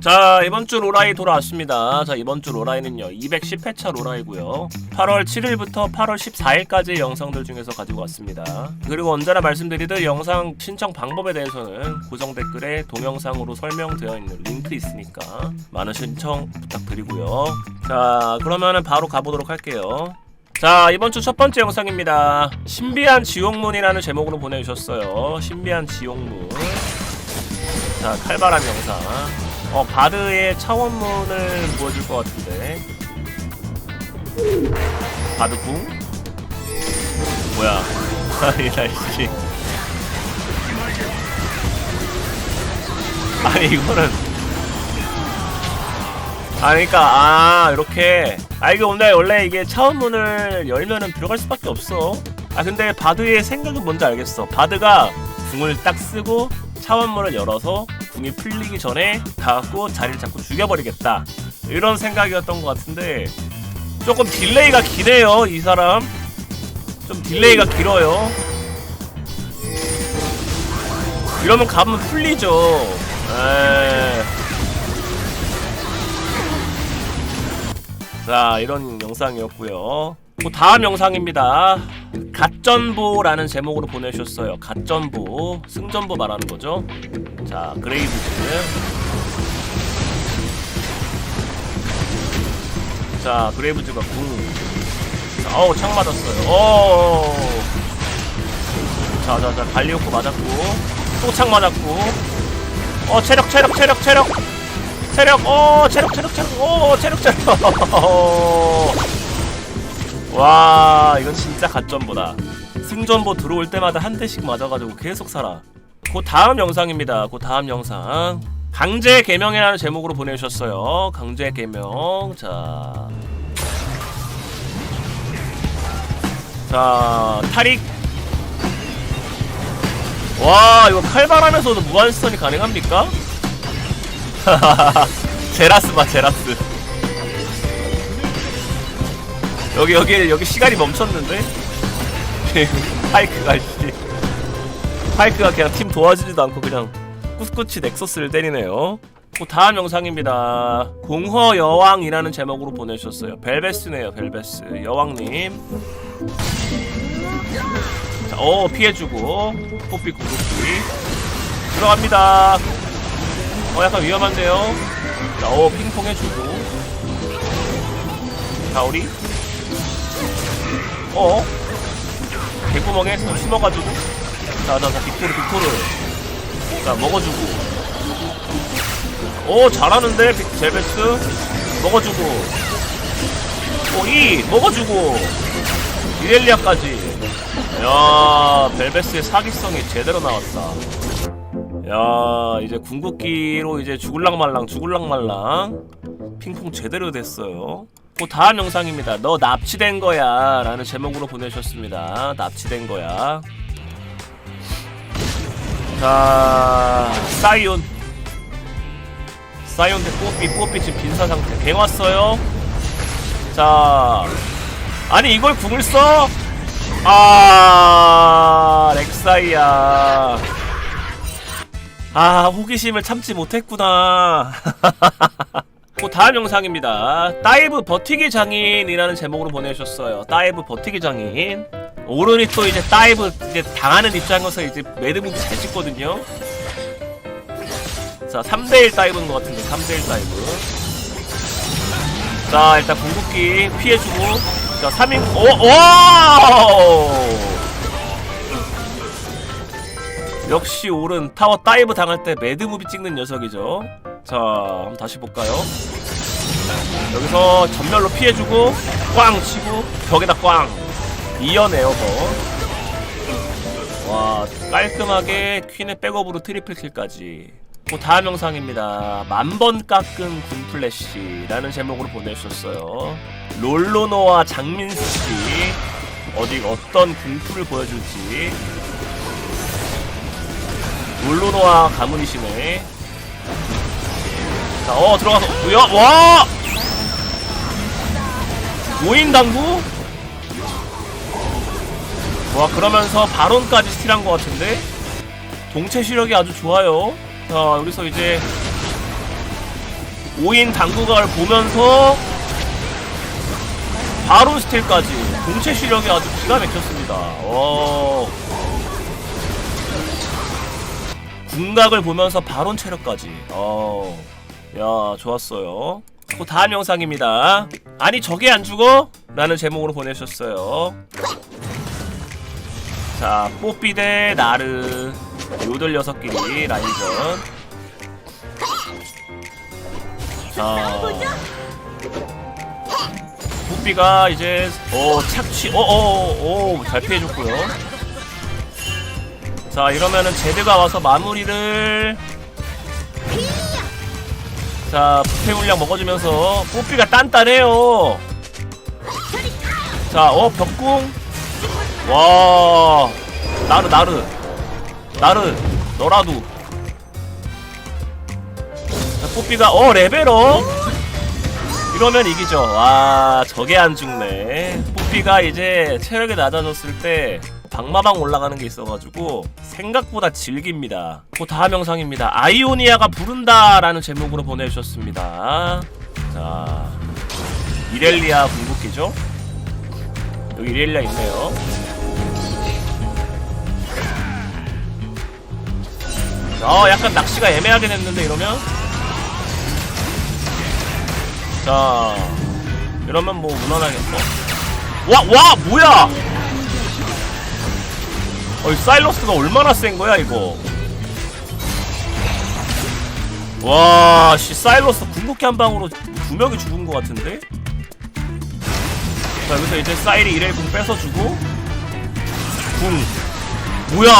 자 이번 주 로라이 돌아왔습니다. 자 이번 주 로라이는요 210회차 로라이고요. 8월 7일부터 8월 14일까지 영상들 중에서 가지고 왔습니다. 그리고 언제나 말씀드리듯 영상 신청 방법에 대해서는 고정 댓글에 동영상으로 설명되어 있는 링크 있으니까 많은 신청 부탁드리고요. 자 그러면은 바로 가보도록 할게요. 자 이번 주 첫 번째 영상입니다. 신비한 지옥문이라는 제목으로 보내주셨어요. 신비한 지옥문. 자 칼바람 영상. 어 바드의 차원문을 보여줄 것 같은데. 바드 궁? 뭐야? 아니 날씨. 아니 이거는. 아 그러니까 아 이렇게 아 이게 오늘 원래 이게 차원문을 열면은 들어갈 수밖에 없어 아 근데 바드의 생각은 뭔지 알겠어 바드가 궁을 딱 쓰고 차원문을 열어서 궁이 풀리기 전에 가갖고 자리를 잡고 죽여버리겠다. 이런 생각이었던 것 같은데 조금 딜레이가 기네요 이 사람. 좀 딜레이가 길어요. 이러면 가면 풀리죠. 에이. 자 이런 영상이었고요 그 다음 영상입니다. 갓전보라는 제목으로 보내주셨어요. 갓전보 승전보 말하는 거죠? 자 그레이브즈. 자 그레이브즈가 궁. 자, 어우 창 맞았어요. 어 자 자 자 갈리오코 맞았고. 또 창 맞았고. 어 체력 체력 체력 체력. 체력 어 체력 체력 체력. 어 체력 체력 와 이건 진짜 갓전보다. 승전보 들어올 때마다 한 대씩 맞아가지고 계속 살아. 그 다음 영상입니다. 그 다음 영상. 강제 개명이라는 제목으로 보내주셨어요. 강제 개명. 자. 자 타릭 와 이거 칼바람에서도 무한선이 가능합니까? 제라스 봐 제라스 여기 여기 여기 시간이 멈췄는데? 파이크가 씨 파이크가 그냥 팀 도와주지도 않고 그냥 꿋꿋이 넥서스를 때리네요. 그 다음 영상입니다. 공허 여왕이라는 제목으로 보내주셨어요. 벨베스네요 벨베스. 여왕님. 자, 어 피해주고. 뽀삐 구급기 들어갑니다. 어 약간 위험한데요? 자, 어 핑퐁 해주고. 자 우리 어? 개구멍에 좀 심어가지고. 자자자 빅토르 빅토르. 자 먹어주고. 오 잘하는데 빅- 젤베스? 먹어주고. 오이 먹어주고. 이렐리아까지. 야 벨베스의 사기성이 제대로 나왔다. 야 이제 궁극기로 이제 죽을랑 말랑 죽을랑 말랑. 핑퐁 제대로 됐어요 그 다음 영상입니다. 너 납치된 거야 라는 제목으로 보내주셨습니다. 납치된 거야. 자 사이온. 사이온 대 뽀삐 뽀삐 지금 빈사 상태. 갱 왔어요? 자 아니 이걸 궁을 써? 아 렉사이야. 아 호기심을 참지 못했구나 그 다음 영상입니다. 다이브 버티기 장인이라는 제목으로 보내주셨어요. 다이브 버티기 장인. 오른이 또 이제 다이브 이제 당하는 입장에서 이제 매드무비 잘 찍거든요. 자 3대1 다이브인 것 같은데 3대1 다이브. 자 일단 궁극기 피해주고. 자 3인 오! 오! 역시 오른 타워 다이브 당할 때 매드무비 찍는 녀석이죠 자 한번 다시 볼까요? 여기서 전멸로 피해주고 꽝 치고 벽에다 꽝 이연 에어버 와 깔끔하게 퀸의 백업으로 트리플 킬까지. 그 다음 영상입니다. 만번 깎은 군플래시라는 제목으로 보내주셨어요. 롤로노와 장민수씨 어디 어떤 궁풀을 보여줄지. 롤로노와 가문이시네 자, 어, 들어가서, 뭐야, 와! 5인 당구? 와, 그러면서 바론까지 스틸한 것 같은데? 동체 시력이 아주 좋아요. 자 여기서 이제 5인 당구각을 보면서 바론 스틸까지 공채 시력이 아주 기가 막혔습니다. 어. 궁각을 보면서 바론 체력까지. 어. 야, 좋았어요. 또 다음 영상입니다. 아니 저게 안 죽어? 라는 제목으로 보내셨어요. 자, 뽀삐 대 나르 요들 녀석끼리 라인전. 자, 뽀삐가 이제 어 착취, 어어어잘 피해줬고요. 자, 이러면은 제드가 와서 마무리를 자, 부패 물량 먹어주면서 뽀삐가 단단해요. 자, 어 벽궁. 와, 나르 나르 나르 너라도. 자, 뽀삐가 어 레벨업. 이러면 이기죠. 와, 저게 안 죽네. 뽀삐가 이제 체력이 낮아졌을 때 방마방 올라가는 게 있어가지고 생각보다 질깁니다. 그 다음 영상입니다. 아이오니아가 부른다라는 제목으로 보내주셨습니다. 자, 이렐리아 궁극기죠? 여기 이렐리아 있네요. 어, 약간 낚시가 애매하게 됐는데 이러면 자, 이러면 뭐 무난하겠어. 와, 와, 뭐야? 어이 사일러스가 얼마나 센 거야 이거 와, 씨 사일러스 궁극기 한 방으로 두 명이 죽은 것 같은데? 자 여기서 이제 사일이 이레 궁 뺏어주고 궁 뭐야?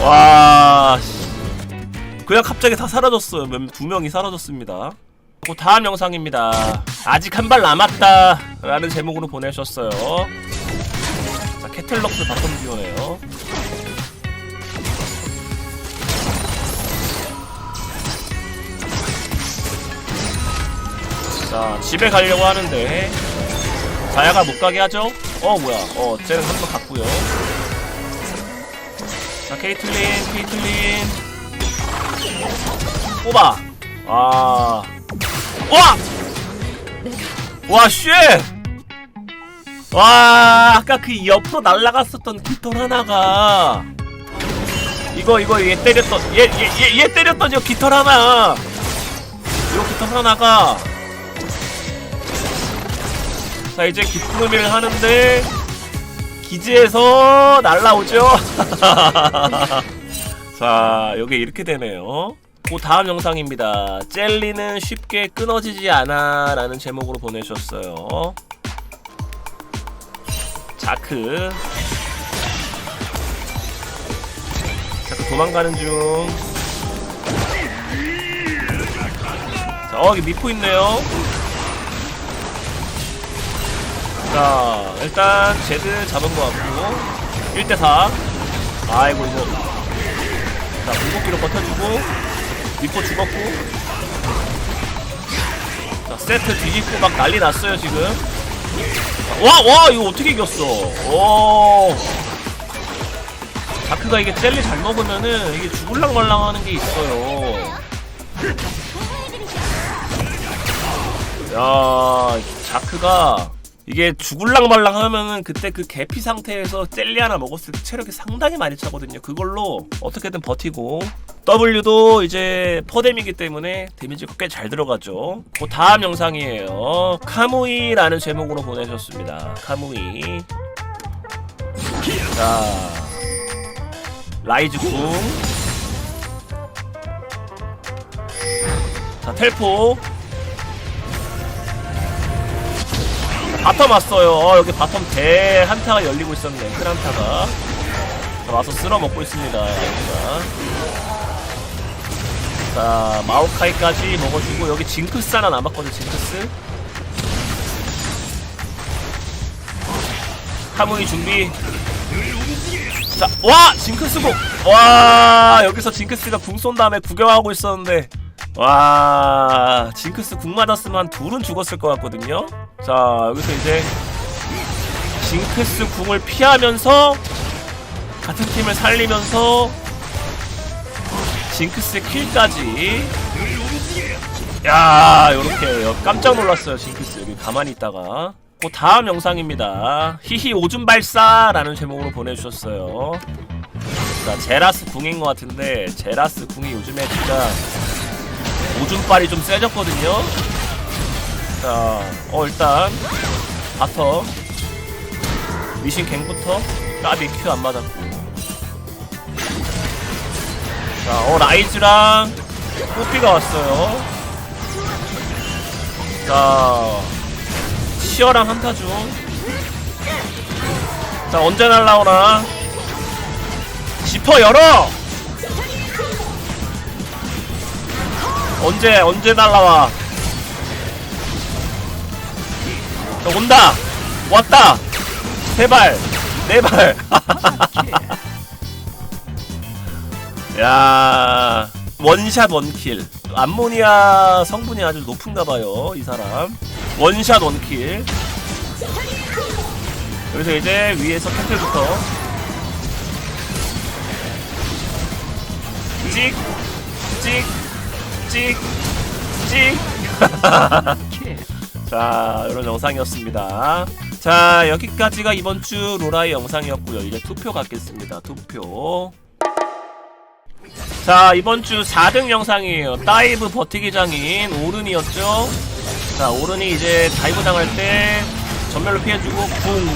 와, 씨. 그냥 갑자기 다 사라졌어요. 몇- 두 명이 사라졌습니다. 그 다음 영상입니다. 아직 한 발 남았다 라는 제목으로 보내셨어요. 자, 캐틀럭스 바텀 듀오네요. 자, 집에 가려고 하는데 자야가 못 가게 하죠? 어, 뭐야. 어, 쟤는 한 번 갔고요. 자, 케이틀린, 케이틀린. 뽑아. 아. 와! 와, 쉣! 와, 아까 그 옆으로 날아갔었던 깃털 하나가. 이거 이거 얘 때렸던 얘 얘 얘 얘 때렸던 저 깃털 하나. 요 깃털 하나가. 자 이제 기쁨을 하는데 기지에서 날라오죠? 자 여기 이렇게 되네요 그 다음 영상입니다. 젤리는 쉽게 끊어지지 않아 라는 제목으로 보내셨어요. 자크. 자크 도망가는 중. 자, 어, 여기 미포 있네요. 자, 일단 제드 잡은 거 같고. 1대4. 아이고, 이거. 자, 궁극기로 버텨주고. 미포 죽었고. 자 세트 뒤집고 막 난리 났어요 지금. 와와 이거 어떻게 이겼어? 오 자크가 이게 젤리 잘 먹으면은 이게 죽을랑 말랑 하는 게 있어요. 야 자크가 이게 죽을랑 말랑 하면은 그때 그 개피 상태에서 젤리 하나 먹었을 때 체력이 상당히 많이 차거든요. 그걸로 어떻게든 버티고 W도 이제 퍼뎀이기 때문에 데미지가 꽤 잘 들어가죠. 그 다음 영상이에요. 카무이라는 제목으로 보내셨습니다. 카무이. 자, 라이즈 궁. 자, 텔포. 바텀 왔어요. 어, 여기 바텀 대 한타가 열리고 있었네. 큰 한타가. 자, 와서 쓸어 먹고 있습니다. 여기가. 자, 마오카이까지 먹어주고 여기 징크스 하나 남았거든. 징크스. 카무이 준비. 자, 와! 징크스 궁! 와! 여기서 징크스가 궁 쏜 다음에 구경하고 있었는데 와 징크스 궁 맞았으면 한 둘은 죽었을 것 같거든요 자 여기서 이제 징크스 궁을 피하면서 같은 팀을 살리면서 징크스의 킬까지. 야 요렇게 깜짝 놀랐어요 징크스. 여기 가만히 있다가. 그 다음 영상입니다. 히히 오줌 발사라는 제목으로 보내주셨어요. 자 제라스 궁인 것 같은데 제라스 궁이 요즘에 진짜 오줌빨이 좀 세졌거든요 자 어 일단 바터 미신 갱부터 까비 큐 안 맞았고 자 어 라이즈랑 뽀삐가 왔어요 자 시어랑 한타 중. 자 언제 날라오나? 지퍼 열어. 언제 언제 날라와? 자, 온다. 왔다. 세 발, 네 발. 야 원샷 원킬. 암모니아 성분이 아주 높은가봐요 이 사람. 원샷 원킬 여기서 이제 위에서 태클부터 찍, 찍, 찍, 찍. 자, 이런 영상이었습니다. 자, 여기까지가 이번 주 로라의 영상이었고요. 이제 투표 갖겠습니다. 투표. 자, 이번 주 4등 영상이에요. 다이브 버티기 장인 오른이었죠. 자 오른이 이제 다이브 당할 때 전멸로 피해주고 궁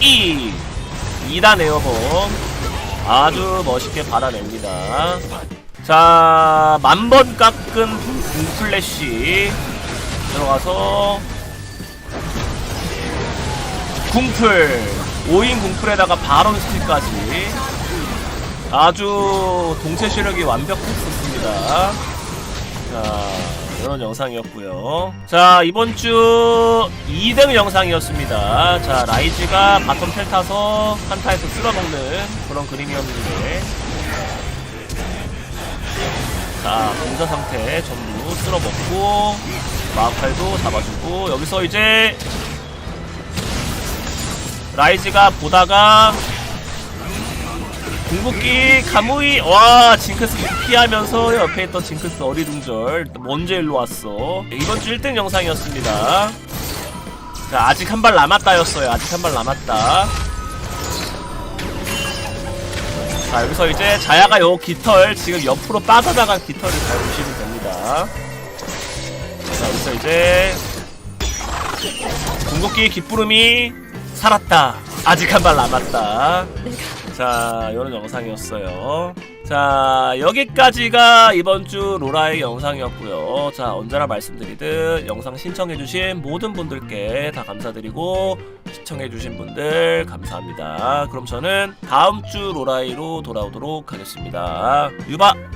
이! 2단 에어본 아주 멋있게 받아냅니다 자 만번 깎은 궁 플래시 들어가서 궁풀 5인 궁풀에다가 바론 스킬까지 아주 동체 시력이 완벽했었습니다 자 이런 영상이었고요. 자 이번 주 2등 영상이었습니다. 자 라이즈가 바텀 텔 타서 한타에서 쓸어먹는 그런 그림이었는데 자 공사 상태 전부 쓸어먹고 마우칼도 잡아주고 여기서 이제 라이즈가 보다가 궁극기 가무이 와 징크스 피하면서 옆에 있던 징크스 어리둥절 먼저 일로 왔어. 이번 주 1등 영상이었습니다. 자 아직 한 발 남았다였어요. 아직 한 발 남았다 자 여기서 이제 자야가 요 깃털 지금 옆으로 빠져나간 깃털을 잘 보시면 됩니다 자 여기서 이제 궁극기 깃부름이 살았다 아직 한 발 남았다 자, 이런 영상이었어요. 자, 여기까지가 이번 주 로라의 영상이었고요. 자, 언제나 말씀드리듯 영상 신청해주신 모든 분들께 다 감사드리고 시청해주신 분들 감사합니다. 그럼 저는 다음 주 로라이로 돌아오도록 하겠습니다. 유바!